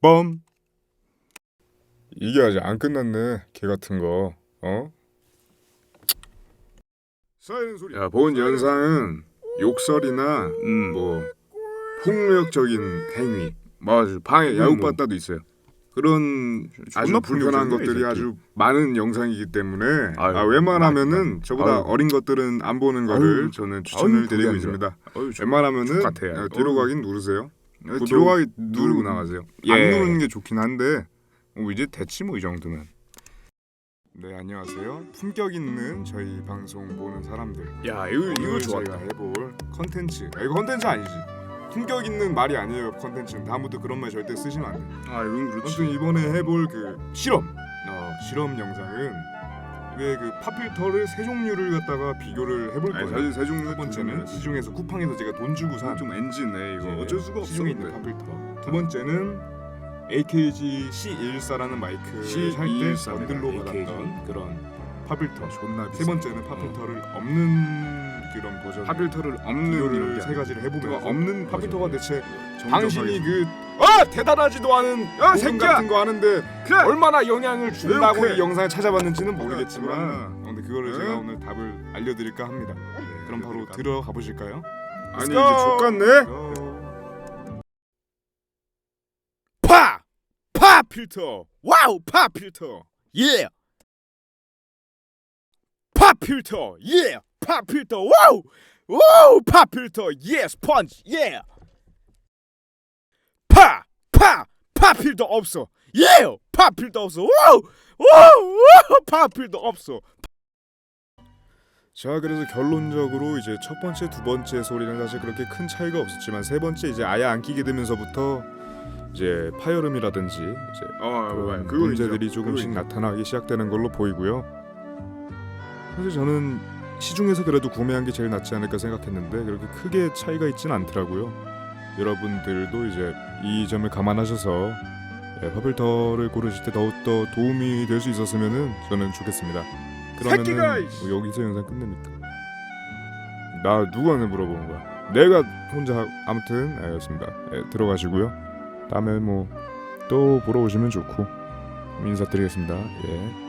뻔 이게 아직 안 끝났네 개 같은 거 어? 야, 본 연상은 욕설이나 음. 뭐 폭력적인 행위, 뭐 방해 음, 야구바다도 있어요. 그런 아주 불편한 것들이. 아주 많은 영상이기 때문에 아유, 아, 웬만하면은 아유, 저보다 아유. 어린 것들은 안 보는 거를 저는 추천을 드리고 있습니다. 웬만하면은. 어, 뒤로. 가긴 누르세요. 어, 구독 뒤로 가기 누르고 나가세요. 예. 안 누르는 게 좋긴 한데 어, 이제 됐지 뭐이 정도면. 네 안녕하세요. 품격 있는 저희 방송 보는 사람들. 야 이거 이거 좋았다. 해볼 컨텐츠. 아, 이거 컨텐츠 아니지. 품격 있는 말이 아니에요. 컨텐츠는 다음부터 그런 말 절대 쓰시면 안 돼요. 아 이건 그렇지. 아무튼 이번에 해볼 그 실험. 어, 실험 영상은 왜그 팝필터를 세 종류를 갖다가 비교를 해볼 아니, 거예요. 사실 세 종류 첫 번째는 시중에서 쿠팡에서 제가 돈 주고 산좀 NG네 이거 이제 어쩔 수가 없어. 시중에 있는 팝필터. 두 번째는 AKG C114라는 마이크를 살때 C114 입니다. 번들로. 받았던 그런 팝필터. 존나 세 번째는 팝필터를 없는 그런 버전. 팝필터를 없는 세 가지를 해보면 그거 없는 팝필터가 대체 당신이 그 아! 대단하지도 않은 야, 새끼야! 같은 거 하는데 그래! 얼마나 영향을 준다고. 이 영상을 찾아봤는지는 모르겠지만 그러나. 어, 근데 그거를 네? 제가 오늘 답을 알려드릴까 합니다. 그럼 바로. 들어가 보실까요? 아니 go! 족같네. 파! 파 필터. 와우, 파 필터. 예. 파 필터. 예. 파 필터. 와우! 와우, 파 필터. 예, 스펀지. 예. 파! 파! 파 필터 없어. 예! 파 필터 없어. 와우! 와우! 와우! 파 필터 없어. 자 그래서 결론적으로 이제 첫 번째 두 번째 소리는 사실 그렇게 큰 차이가 없었지만 세 번째 이제 아예 안 끼게 되면서부터 이제 파열음이라든지 이제 어, 그런 그거 문제들이 인정. 조금씩. 나타나기 시작되는 걸로 보이고요. 사실 저는 시중에서 그래도 구매한 게 제일 낫지 않을까 생각했는데 그렇게 크게 차이가 있진 않더라고요. 여러분들도 이제 이 점을 감안하셔서 예, 파필터를 고르실 때 더욱더 도움이 될 수 있었으면은 저는 좋겠습니다. 이씨. 뭐 여기서 영상 끝냅니까? 나 누구한테 물어보는 거야? 내가 혼자 하- 아무튼 알겠습니다. 예, 들어가시고요. 다음에 뭐 또 보러 오시면 좋고 인사드리겠습니다. 예.